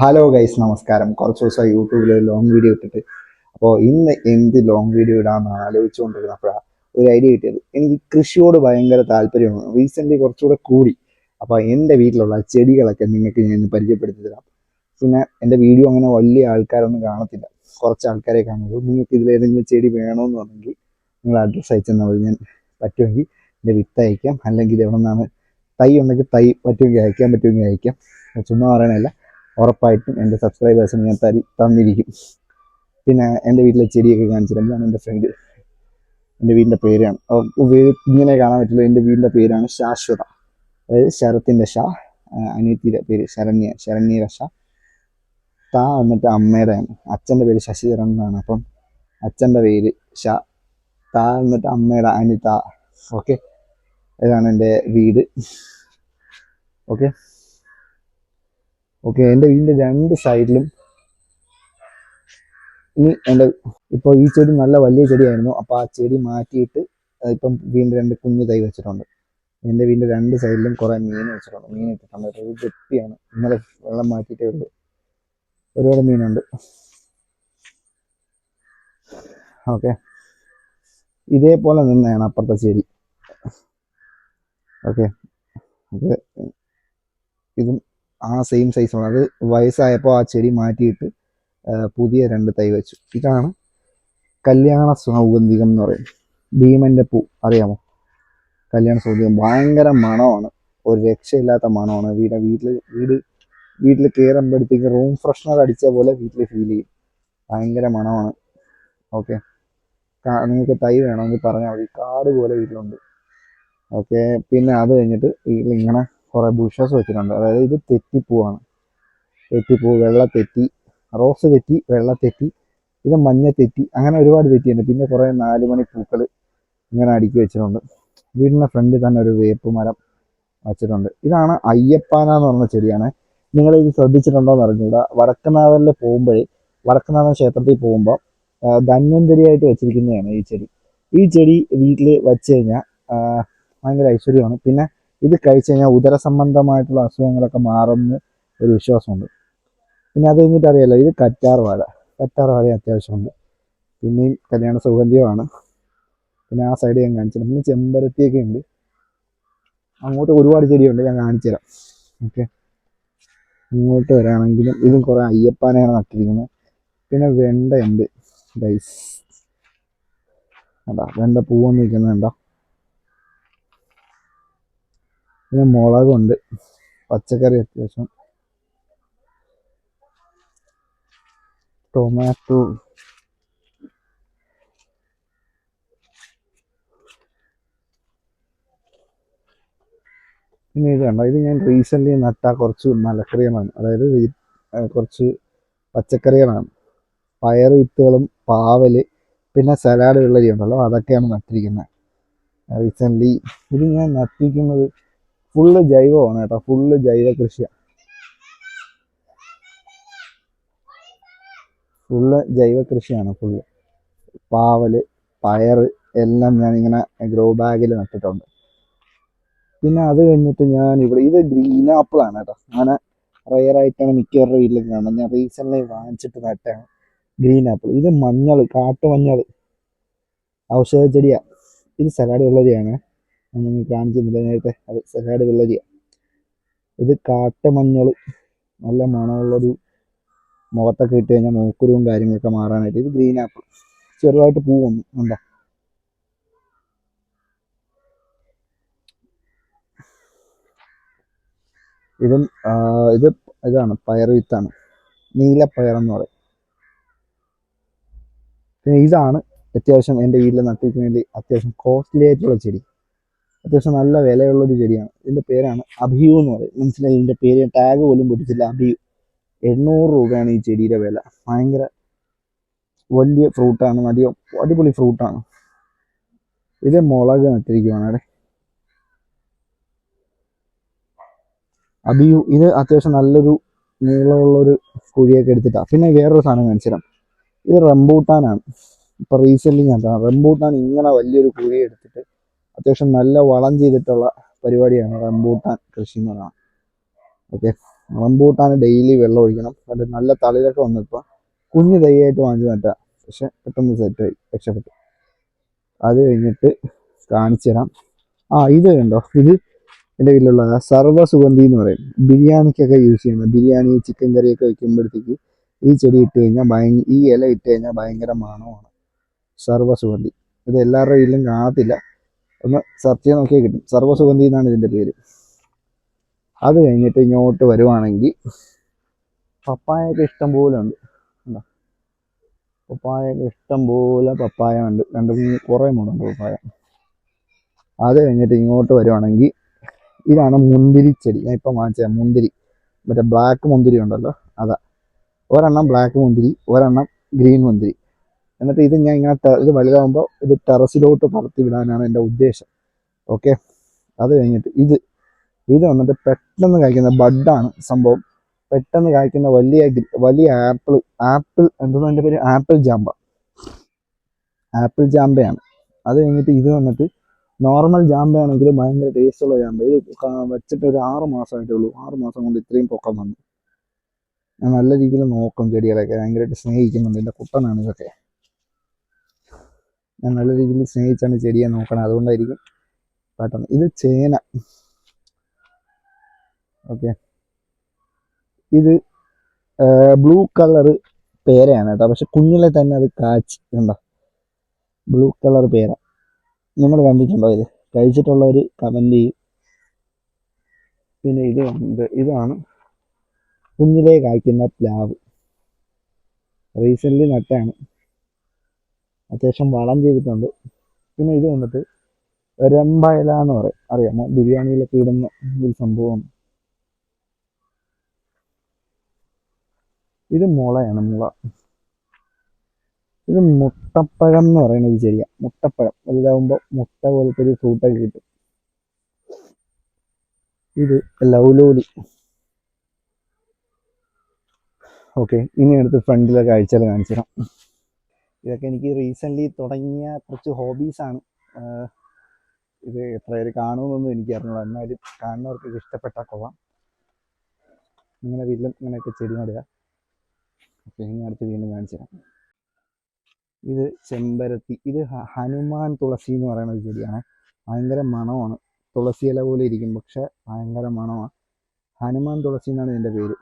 Hello guys നമസ്കാരം. കുറച്ച് ദിവസമായി യൂട്യൂബിൽ ലോങ് വീഡിയോ ഇട്ടിട്ട്. അപ്പോൾ ഇന്ന് എന്ത് ലോങ് വീഡിയോ ഇടാമെന്ന് ആലോചിച്ചുകൊണ്ടിരുന്നപ്പോഴാണ് ഒരു ഐഡിയ കിട്ടിയത്. എനിക്ക് കൃഷിയോട് ഭയങ്കര താല്പര്യമാണ്. റീസെന്റ്ലി കുറച്ചുകൂടെ കൂടി. അപ്പോൾ എന്റെ വീട്ടിലുള്ള ചെടികളൊക്കെ നിങ്ങൾക്ക് ഞാൻ പരിചയപ്പെടുത്തി തരാം. പിന്നെ എന്റെ വീഡിയോ അങ്ങനെ വലിയ ആൾക്കാരൊന്നും കാണത്തില്ല. കുറച്ച് ആൾക്കാരെ കാണുള്ളൂ. നിങ്ങൾക്ക് ഇതിലേതെങ്കിലും ചെടി വേണമെന്ന് പറഞ്ഞെങ്കിൽ നിങ്ങൾ അഡ്രസ്സ് അയച്ചെന്നാൽ മതി ഞാൻ പറ്റുമെങ്കിൽ എന്റെ വിത്ത് അയക്കാം. അല്ലെങ്കിൽ എവിടെ നിന്നാണ് തൈ ഉണ്ടെങ്കിൽ തൈ പറ്റുമെങ്കിൽ അയക്കാൻ പറ്റുമെങ്കിൽ അയക്കാം. ചുമ്മാ പറയണല്ല ഉറപ്പായിട്ടും എന്റെ സബ്സ്ക്രൈബേഴ്സിന് ഞാൻ തരി തന്നിരിക്കും. പിന്നെ എന്റെ വീട്ടിലെ ചെടിയൊക്കെ കാണിച്ചിട്ട് ഇതാണ് എന്റെ ഫ്രണ്ട് എന്റെ വീടിന്റെ പേരാണ്. ഇങ്ങനെ കാണാൻ പറ്റില്ല. എന്റെ വീടിന്റെ പേരാണ് ശാശ്വത. അതായത് ശരത്തിന്റെ ഷാ അനിയത്തിയുടെ പേര് ശരണ്യ ശരണ്യയുടെ ഷാ താ എന്നിട്ട് അമ്മയുടെയാണ് അച്ഛന്റെ പേര് ശശിധരൻ എന്നാണ്. അപ്പം അച്ഛന്റെ പേര് ഷാ താ എന്നിട്ട് അമ്മയുടെ അനിത. ഓക്കെ? ഇതാണ് എന്റെ വീട്. ഓക്കെ? ഓക്കെ എന്റെ വീടിന്റെ രണ്ട് സൈഡിലും ഇനി എന്റെ ഇപ്പോൾ ഈ ചെടി നല്ല വലിയ ചെടിയായിരുന്നു. അപ്പോൾ ആ ചെടി മാറ്റിയിട്ട് ഇപ്പം വീണ്ടും രണ്ട് കുഞ്ഞു തൈ വെച്ചിട്ടുണ്ട്. എന്റെ വീടിന്റെ രണ്ട് സൈഡിലും കുറേ മീൻ വെച്ചിട്ടുണ്ട്. മീൻ ഇട്ടിട്ടുണ്ട്. ഒരു ഗപ്പിയാണ്. ഇന്നലെ വെള്ളം മാറ്റിയിട്ടേ ഉള്ളൂ. ഒരുപാട് മീനുണ്ട്. ഓക്കെ ഇതേപോലെ നിന്നാണ് അപ്പുറത്തെ ചെടി. ഓക്കെ ഇതും ആ സെയിം സൈസാണ് അത് വയസ്സായപ്പോൾ ആ ചെടി മാറ്റിയിട്ട് പുതിയ രണ്ട് തൈ വെച്ചു. ഇതാണ് കല്യാണ സൗഗന്ധികം എന്ന് പറയും ഭീമന്റെ പൂ അറിയാമോ? കല്യാണ സൗഗന്ധികം. ഭയങ്കര മണമാണ്. ഒരു രക്ഷയില്ലാത്ത മണമാണ്. വീട് വീട്ടിൽ വീട് വീട്ടിൽ കയറുമ്പോഴത്തേക്ക് റൂം ഫ്രഷ്നർ അടിച്ച പോലെ വീട്ടിൽ ഫീൽ ചെയ്യും. ഭയങ്കര മണമാണ്. ഓക്കെ. നിങ്ങൾക്ക് തൈ വേണമെങ്കിൽ പറഞ്ഞാൽ മതി. കാട് പോലെ വീട്ടിലുണ്ട്. ഓക്കെ. പിന്നെ അത് കഴിഞ്ഞിട്ട് വീട്ടിൽ ഇങ്ങനെ കുറേ ബുഷസ് വെച്ചിട്ടുണ്ട്. അതായത് ഇത് തെറ്റിപ്പൂവാണ്. തെറ്റിപ്പൂ വെള്ള തെറ്റി റോസ് തെറ്റി വെള്ള തെറ്റി ഇത് മഞ്ഞ തെറ്റി അങ്ങനെ ഒരുപാട് തെറ്റിയുണ്ട് പിന്നെ കുറേ നാല് മണി പൂക്കൾ ഇങ്ങനെ അടുക്കി വെച്ചിട്ടുണ്ട്. വീടിന്റെ ഫ്രണ്ടിൽ തന്നെ ഒരു വേപ്പ് മരം വെച്ചിട്ടുണ്ട്. ഇതാണ് അയ്യപ്പാന എന്ന് പറഞ്ഞ ചെടിയാണ്. നിങ്ങൾ ഇത് ശ്രദ്ധിച്ചിട്ടുണ്ടോ എന്ന് അറിഞ്ഞൂടാ വടക്കനാഥനിൽ പോകുമ്പോഴേ വടക്കനാഥൻ ക്ഷേത്രത്തിൽ പോകുമ്പോൾ ധന്വന്തരിയായിട്ട് വെച്ചിരിക്കുന്നതാണ് ഈ ചെടി. ഈ ചെടി വീട്ടിൽ വെച്ച് കഴിഞ്ഞാൽ ഭയങ്കര ഐശ്വര്യമാണ്. പിന്നെ ഇത് കഴിച്ചു കഴിഞ്ഞാൽ ഉദര സംബന്ധമായിട്ടുള്ള അസുഖങ്ങളൊക്കെ മാറുമെന്ന് ഒരു വിശ്വാസമുണ്ട്. പിന്നെ അത് കഴിഞ്ഞിട്ട് അറിയാലോ ഇത് കറ്റാർ വാഴ. കറ്റാർ വാഴ അത്യാവശ്യമുണ്ട്. പിന്നെയും കല്യാണ സൗകര്യമാണ് പിന്നെ ആ സൈഡ് ഞാൻ കാണിച്ചിട്ടുണ്ട് പിന്നെ ചെമ്പരത്തിയൊക്കെ ഉണ്ട്. അങ്ങോട്ട് ഒരുപാട് ചെടിയുണ്ട് ഞാൻ കാണിച്ചു തരാം. ഓക്കെ. ഇങ്ങോട്ട് വരാണെങ്കിലും ഇതും കുറേ അയ്യപ്പാനെയാണ് നട്ടിരിക്കുന്നത്. പിന്നെ വെണ്ടയുണ്ട് ഗൈസ് വേണ്ട വെണ്ട പൂവൊന്നും നിൽക്കുന്നത് കണ്ടോ പിന്നെ മുളകുണ്ട്. പച്ചക്കറി അത്യാവശ്യം. ടൊമാറ്റോ. പിന്നെ ഇത് കണ്ടോ? ഇത് ഞാൻ റീസെന്റ്ലി നട്ട കുറച്ച് മലക്കറികളാണ്. അതായത് കുറച്ച് പച്ചക്കറികളാണ്. പയർ വിത്തുകളും പാവൽ പിന്നെ സലാഡ് വെള്ളരി ഉണ്ടല്ലോ അതൊക്കെയാണ് നട്ടിരിക്കുന്നത്. റീസെന്റ്ലി ഇത് ഞാൻ നട്ടിരിക്കുന്നത് ഫുള്ള് ജൈവമാണ് കേട്ടോ. ഫുള്ള് ജൈവ കൃഷിയാണ് ഫുള്ള് ജൈവ കൃഷിയാണ് ഫുള്ള്. പാവൽ പയർ എല്ലാം ഞാൻ ഇങ്ങനെ ഗ്രോ ബാഗിൽ നട്ടിട്ടുണ്ട്. പിന്നെ അത് കഴിഞ്ഞിട്ട് ഞാൻ ഇവിടെ ഇത് ഗ്രീൻ ആപ്പിൾ ആണ് കേട്ടോ. അങ്ങനെ റയർ ആയിട്ടാണ് മിക്കവരുടെ വീട്ടിലൊക്കെ കാണുന്നത്. ഞാൻ റീസെന്റ്ലി വാങ്ങിച്ചിട്ട് നട്ടാണ് ഗ്രീൻ ആപ്പിൾ ഇത് മഞ്ഞൾ കാട്ടുമഞ്ഞൾ. ഔഷധ ചെടിയാണ് ഇത് സലാഡ് വെള്ളരിയാണ് ഞാൻ കാണിച്ചിരുന്നില്ല നേരത്തെ അത് സഹാഡ് വെള്ളരിയ ഇത് കാട്ടമഞ്ഞൾ നല്ല മണമുള്ളൊരു മുഖത്തൊക്കെ ഇട്ട് കഴിഞ്ഞാൽ മൂക്കുരുവും കാര്യങ്ങളൊക്കെ മാറാനായിട്ട്. ഇത് ഗ്രീൻ ആപ്പിൾ. ചെറുതായിട്ട് പൂ വന്നു. ഉണ്ടോ ഇതും ഇത് ഇതാണ്. പയർ വിത്താണ്. നീലപ്പയർ എന്ന് പറയും. പിന്നെ ഇതാണ് അത്യാവശ്യം എന്റെ വീട്ടിൽ നട്ടിരിക്കുന്നതിൽ അത്യാവശ്യം കോസ്റ്റ്ലി ആയിട്ടുള്ള ചെടി. അത്യാവശ്യം നല്ല വിലയുള്ളൊരു ചെടിയാണ്. ഇതിന്റെ പേരാണ് അഭിയു എന്ന് പറയും. മനസ്സിലായി? ഇതിന്റെ പേര് ടാഗ് പോലും പിടിച്ചില്ല അഭിയു. എണ്ണൂറ് രൂപയാണ് ഈ ചെടിയുടെ വില. ഭയങ്കര വലിയ ഫ്രൂട്ടാണ് അധികം അടിപൊളി ഫ്രൂട്ടാണ് ഇത് മുളക് നട്ടിരിക്കുവാണ്. അവിടെ അഭിയു. ഇത് അത്യാവശ്യം നല്ലൊരു നീളമുള്ളൊരു കുഴിയൊക്കെ എടുത്തിട്ടാണ് പിന്നെ വേറൊരു സാധനം കാണിച്ചുതരാം. ഇത് റംബൂട്ടാനാണ്. ഇപ്പൊ റീസെന്റ് ഞാൻ റംബൂട്ടാൻ ഇങ്ങനെ വലിയൊരു കുഴി എടുത്തിട്ട് അത്യാവശ്യം നല്ല വളം ചെയ്തിട്ടുള്ള പരിപാടിയാണ് റംബൂട്ടാൻ കൃഷി എന്ന് പറയുന്നത് ഓക്കെ റംബൂട്ടാൻ ഡെയിലി വെള്ളം ഒഴിക്കണം. അത് നല്ല തളിരൊക്കെ വന്നു ഇപ്പോൾ കുഞ്ഞു തൈയായിട്ട് വാങ്ങിച്ചു നട്ടാ. പക്ഷെ പെട്ടെന്ന് സെറ്റായി രക്ഷപ്പെട്ടു. അത് കഴിഞ്ഞിട്ട് കാണിച്ചു തരാം. ആ ഇത് കണ്ടോ? ഇത് എന്റെ വീട്ടിലുള്ള സർവസുഗന്ധി എന്ന് പറയും. ബിരിയാണിക്കൊക്കെ യൂസ് ചെയ്യുന്ന ബിരിയാണി ചിക്കൻ കറിയൊക്കെ വെക്കുമ്പോഴത്തേക്ക് ഈ ചെടി ഇട്ട് കഴിഞ്ഞാൽ ഭയ ഈ ഇല ഇട്ട് കഴിഞ്ഞാൽ ഭയങ്കര മണമാണ്. സർവസുഗന്ധി ഇത് എല്ലാവരുടെ വീട്ടിലും കാണത്തില്ല. ഒന്ന് സെർച്ച് ചെയ്ത് നോക്കിയാൽ കിട്ടും. സർവസുഗന്ധി എന്നാണ് ഇതിന്റെ പേര്. അത് കഴിഞ്ഞിട്ട് ഇങ്ങോട്ട് വരുവാണെങ്കിൽ പപ്പായൊക്കെ ഇഷ്ടം പോലെ ഉണ്ട്. എന്താ പപ്പായൊക്കെ ഇഷ്ടം പോലെ പപ്പായ ഉണ്ട്. രണ്ട് മൂന്ന് കുറേ മൂന്നുണ്ട് പപ്പായ. അത് കഴിഞ്ഞിട്ട് ഇങ്ങോട്ട് വരുവാണെങ്കിൽ ഇതാണ് മുന്തിരി ചെടി. ഞാൻ ഇപ്പം വാങ്ങിച്ച മുന്തിരി. മറ്റേ ബ്ലാക്ക് മുന്തിരി ഉണ്ടല്ലോ അതാ. ഒരെണ്ണം ബ്ലാക്ക് മുന്തിരി ഒരെണ്ണം ഗ്രീൻ മുന്തിരി. എന്നിട്ട് ഇത് ഞാൻ ഇങ്ങനെ ഇത് വലുതാകുമ്പോൾ ഇത് ടെറസിലോട്ട് പറത്തി വിടാനാണ് എന്റെ ഉദ്ദേശം. ഓക്കെ? അത് കഴിഞ്ഞിട്ട് ഇത് ഇത് വന്നിട്ട് പെട്ടെന്ന് കായ്ക്കുന്ന ബഡാണ് സംഭവം. പെട്ടെന്ന് കായ്ക്കുന്ന വലിയ വലിയ ആപ്പിൾ ആപ്പിൾ എന്തോ എന്റെ പേര്? ആപ്പിൾ ജാമ്പ. ആപ്പിൾ ജാമ്പയാണ്. അത് കഴിഞ്ഞിട്ട് ഇത് വന്നിട്ട് നോർമൽ ജാമ്പയാണെങ്കിൽ ഭയങ്കര ടേസ്റ്റുള്ള ജാമ്പ. ഇത് വെച്ചിട്ട് ഒരു ആറ് മാസമായിട്ടേ ഉള്ളൂ. ആറ് മാസം കൊണ്ട് ഇത്രയും പൊക്കം വന്നു. ഞാൻ നല്ല രീതിയിൽ നോക്കും ചെടികളൊക്കെ ഭയങ്കരമായിട്ട് സ്നേഹിക്കുന്നുണ്ട്. എന്റെ കുട്ടനാണ് ഇതൊക്കെ. ഞാൻ നല്ല രീതിയിൽ സ്നേഹിച്ചാണ് ചെടിയെ നോക്കണം അതുകൊണ്ടായിരിക്കും പെട്ടെന്ന്. ഇത് ചേന. ഓക്കെ ഇത് ബ്ലൂ കളറ് പേരയാണ് കേട്ടോ. പക്ഷെ കുഞ്ഞിലെ തന്നെ അത് കാച്ചി കണ്ടോ? ബ്ലൂ കളർ പേര. നമ്മൾ കണ്ടിട്ടുണ്ടോ ഇത്? കഴിച്ചിട്ടുള്ളവർ കമന്റ് ചെയ്യും. പിന്നെ ഇത് ഉണ്ട് ഇതാണ് കുഞ്ഞിലേ കായ്ക്കുന്ന പ്ലാവ്. റീസെന്റ് നട്ടാണ് അത്യാവശ്യം വളം ചെയ്തിട്ടുണ്ട്. പിന്നെ ഇത് വന്നിട്ട് രമ്പയല എന്ന് പറയും. അറിയാമോ? ബിരിയാണിയിലൊക്കെ ഇടുന്ന ഒരു സംഭവമാണ്. ഇത് മുളയാണ് മുള. ഇത് മുട്ടപ്പഴം എന്ന് പറയുന്ന ഒരു ചെടിയാണ് മുട്ടപ്പഴം. വലുതാവുമ്പോൾ മുട്ട പോലത്തെ ഒരു ഫ്രൂട്ടൊക്കെ കിട്ടും. ഇത് ലൗലോലി. ഓക്കെ ഇനി അടുത്ത് ഫ്രണ്ടിലെ കാഴ്ചകൾ കാണിച്ചു തരാം ഇതൊക്കെ എനിക്ക് റീസെന്റ്ലി തുടങ്ങിയ കുറച്ച് ഹോബീസാണ് ഇത് എത്ര പേര് കാണുമെന്നൊന്നും എനിക്ക് അറിഞ്ഞൂടാ. എന്നാലും കാണുന്നവർക്ക് ഇഷ്ടപ്പെട്ടാൽ കൊള്ളാം. നിങ്ങളുടെ വീട്ടിലും ഇങ്ങനെയൊക്കെ ചെടി നടുക. അപ്പോൾ ഇനി അടുത്ത് വീണ്ടും കാണിച്ചു തരാം. ഇത് ചെമ്പരത്തി. ഇത് ഹനുമാൻ തുളസി എന്ന് പറയുന്ന ഒരു ചെടിയാണ്. ഭയങ്കര മണമാണ്. തുളസി ഇല പോലെ ഇരിക്കും പക്ഷെ ഭയങ്കര മണമാണ്. ഹനുമാൻ തുളസി എന്നാണ് ഇതിന്റെ പേര്.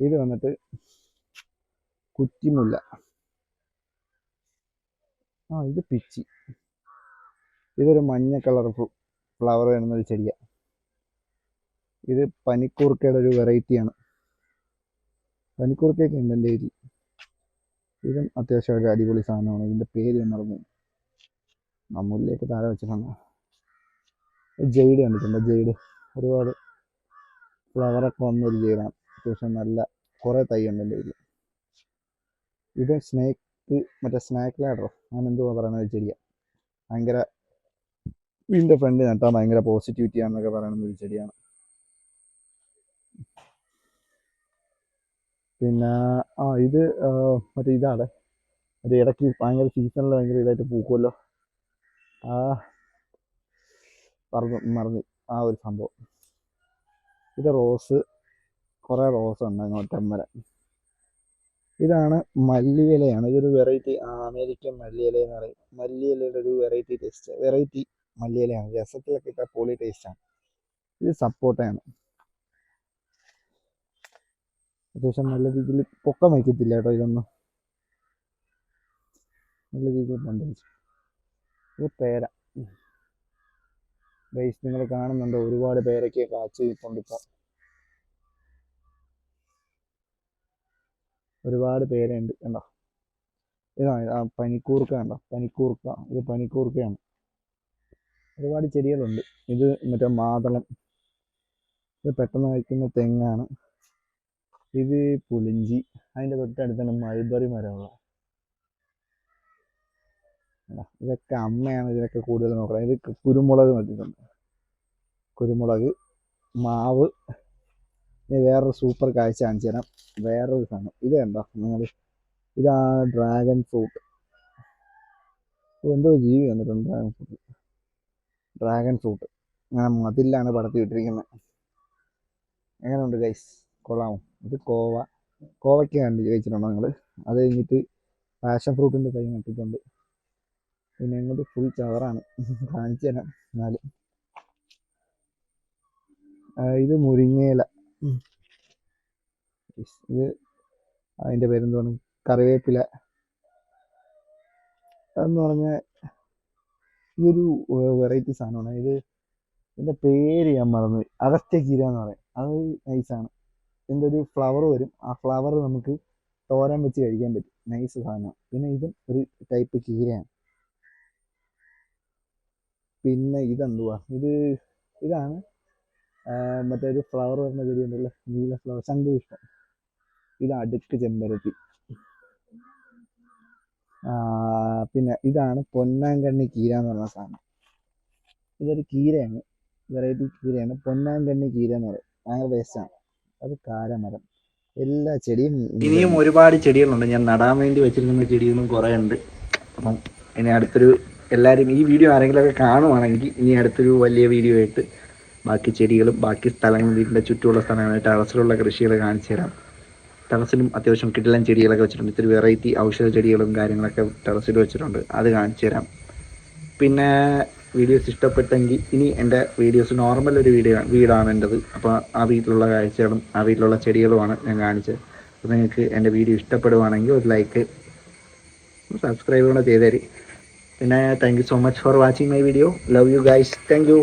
ഇത് വന്നിട്ട് കുറ്റിമുല്ല. ആ ഇത് പിച്ചി. ഇതൊരു മഞ്ഞ കളർ ഫ്ലവർ വരുന്ന ഒരു ചെടിയാണ് ഇത് പനിക്കൂർക്കയുടെ ഒരു വെറൈറ്റിയാണ്. പനിക്കൂർക്കയൊക്കെ ഉണ്ട് എന്റെ ഏരി ഇതും അത്യാവശ്യം ഒരു അടിപൊളി സാധനമാണ്. ഇതിന്റെ പേര് ഞാൻ മറന്നു നമ്മളിലേക്ക് താര വെച്ച സാധനമാണ് ജെയ്ഡ് കണ്ടിട്ടുണ്ട്? ജെയ്ഡ് ഒരുപാട് ഫ്ലവറൊക്കെ വന്നൊരു ജെയ്ഡാണ് അത്യാവശ്യം നല്ല കുറേ തൈ ഉണ്ട് എന്റെ ഇതിൽ ഇത് സ്നേക്ക് മറ്റേ സ്നാക്ക് ലാഡറോ? അങ്ങനെ എന്തുവാ പറയുന്നത് ചെടിയാണ് ഭയങ്കര വീടിന്റെ ഫ്രണ്ട് നട്ടാൽ ഭയങ്കര പോസിറ്റിവിറ്റി ആണെന്നൊക്കെ പറയുന്ന ഒരു ചെടിയാണ്. പിന്നെ ആ ഇത് മറ്റേ ഇതാണ്. മറ്റേ ഇടയ്ക്ക് ഭയങ്കര സീസണിൽ ഭയങ്കര ഇതായിട്ട് പൂക്കുമല്ലോ ആ പറഞ്ഞു മറന്നു. ആ ഒരു സംഭവം. ഇത് റോസ് കുറേ റോസ് ഉണ്ട് അങ്ങോട്ടം മരം ഇതാണ് മല്ലിയിലയാണ്. ഇതൊരു വെറൈറ്റി അമേരിക്കൻ മല്ലിയില എന്ന് പറയും. മല്ലിയിലയുടെ ഒരു വെറൈറ്റി ടേസ്റ്റ് വെറൈറ്റി മല്ലിയിലയാണ്. രസത്തിലൊക്കെ ഇട്ടാൽ പൊളി ടേസ്റ്റാണ് ഇത് സപ്പോട്ടയാണ് അത്യാവശ്യം നല്ല രീതിയിൽ പൊക്കം വയ്ക്കത്തില്ല കേട്ടോ ഇതൊന്നും. നല്ല രീതിയിൽ പന്തലിച്ചു ഇത് പേര. ബൈസ് നിങ്ങൾ കാണുന്നുണ്ട്? ഒരുപാട് പേരൊക്കെ കാച്ചു നിൽപ്പുണ്ട് ഒരുപാട് പേരുണ്ട് കണ്ടോ? ഇതാണ് പനിക്കൂർക്ക കണ്ടോ? പനിക്കൂർക്ക ഇത് പനിക്കൂർക്കയാണ്. ഒരുപാട് ചെടികളുണ്ട്. ഇത് മറ്റേ മാതളം. ഇത് പെട്ടെന്ന് കഴിക്കുന്ന തെങ്ങാണ്. ഇത് പുളിഞ്ചി. അതിന്റെ തൊട്ടടുത്താണ് മൾബറി മരമുള്ള? ഇതൊക്കെ അമ്മയാണ് ഇതിനൊക്കെ കൂടുതൽ നോക്കുന്നത്. ഇത് കുരുമുളക് നട്ടിട്ടുണ്ട്. കുരുമുളക് മാവ് ഇനി വേറൊരു സൂപ്പർ കാഴ്ച കാണിച്ചു തരാം. വേറൊരു സാധനം. ഇത് കണ്ടോ? നിങ്ങൾ ഇതാണ് ഡ്രാഗൺ ഫ്രൂട്ട് എന്തോ ജീവി വന്നിട്ടുണ്ട് ഡ്രാഗൺ ഫ്രൂട്ട് ഡ്രാഗൺ ഫ്രൂട്ട് അങ്ങനെ മതിലാണ് പടത്തി വിട്ടിരിക്കുന്നത്. എങ്ങനെയുണ്ട് ഗൈസ് കൊള്ളാമോ? ഇത് കോവ. കോവയ്ക്ക് കണ്ട് കഴിച്ചിട്ടുണ്ടോ നിങ്ങൾ അത് കഴിഞ്ഞിട്ട് പാഷൻ ഫ്രൂട്ടിന്റെ തൈ നട്ടിട്ടുണ്ട്. പിന്നെ ഇങ്ങോട്ട് ഫുൾ ചവറാണ്. കാണിച്ചു തരാം. എന്നാലും. ഇത് മുരിങ്ങയില. ഇത് അതിന്റെ പേരെന്താണ് കറിവേപ്പില എന്ന് പറഞ്ഞാൽ ഇതൊരു വെറൈറ്റി സാധനമാണ്. ഇത് ഇതിന്റെ പേര് ഞാൻ മറന്നു അഗസ്ത്യ കീര എന്ന് പറയും. അത് നൈസാണ് ഇതിന്റെ ഒരു ഫ്ലവർ വരും. ആ ഫ്ലവർ നമുക്ക് തോരൻ വെച്ച് കഴിക്കാൻ പറ്റും. നൈസ് സാധനമാണ് പിന്നെ ഇതും ഒരു ടൈപ്പ് കീരയാണ്. പിന്നെ ഇതെന്തുവാ? ഇത് ഇതാണ് മറ്റേ ഒരു ഫ്ലവർ വരുന്ന ചെടി ഉണ്ടല്ലോ നീല ഫ്ലവർ ശംഖുപുഷ്പം. ഇത് അടുക്ക് ചെമ്പരത്തി. പിന്നെ ഇതാണ് പൊന്നാങ്കണ്ണി കീര എന്ന് പറഞ്ഞ സാധനം. ഇതൊരു കീരയാണ്. വെറൈറ്റി കീരയാണ്. പൊന്നാങ്കണ്ണി കീര എന്ന് പറയും. ഭയങ്കര വേസ്റ്റാണ് അത് കാരമരം. എല്ലാ ചെടിയും ഇനിയും ഒരുപാട് ചെടികളുണ്ട്. ഞാൻ നടാൻ വേണ്ടി വെച്ചിരിക്കുന്ന ചെടിയൊന്നും കുറേ ഉണ്ട് അപ്പം ഇനി അടുത്തൊരു എല്ലാവരും ഈ വീഡിയോ ആരെങ്കിലുമൊക്കെ കാണുവാണെങ്കിൽ ഇനി അടുത്തൊരു വലിയ വീഡിയോ ആയിട്ട് ബാക്കി ചെടികളും ബാക്കി സ്ഥലങ്ങളും വീടിന്റെ ചുറ്റുമുള്ള സ്ഥലങ്ങൾ ടെറസിലുള്ള കൃഷികൾ കാണിച്ചു തരാം. ടെറസിലും അത്യാവശ്യം കിടിലൻ ചെടികളൊക്കെ വെച്ചിട്ടുണ്ട്. ഇത്തിരി വെറൈറ്റി ഔഷധ ചെടികളും കാര്യങ്ങളൊക്കെ ടെറസിൽ വെച്ചിട്ടുണ്ട്. അത് കാണിച്ചു തരാം. പിന്നെ വീഡിയോസ് ഇഷ്ടപ്പെട്ടെങ്കിൽ ഇനി എന്റെ വീഡിയോസ് നോർമൽ ഒരു വീഡിയോ വീടാണ് എന്റെത്. അപ്പോൾ ആ വീട്ടിലുള്ള കാഴ്ചകളും ആ വീട്ടിലുള്ള ചെടികളുമാണ് ഞാൻ കാണിച്ചത്. അപ്പോൾ നിങ്ങൾക്ക് എന്റെ വീഡിയോ ഇഷ്ടപ്പെടുവാണെങ്കിൽ ഒരു ലൈക്ക് സബ്സ്ക്രൈബ് കൂടെ ചെയ്തേരി. പിന്നെ thank you so much for watching my video love you guys thank you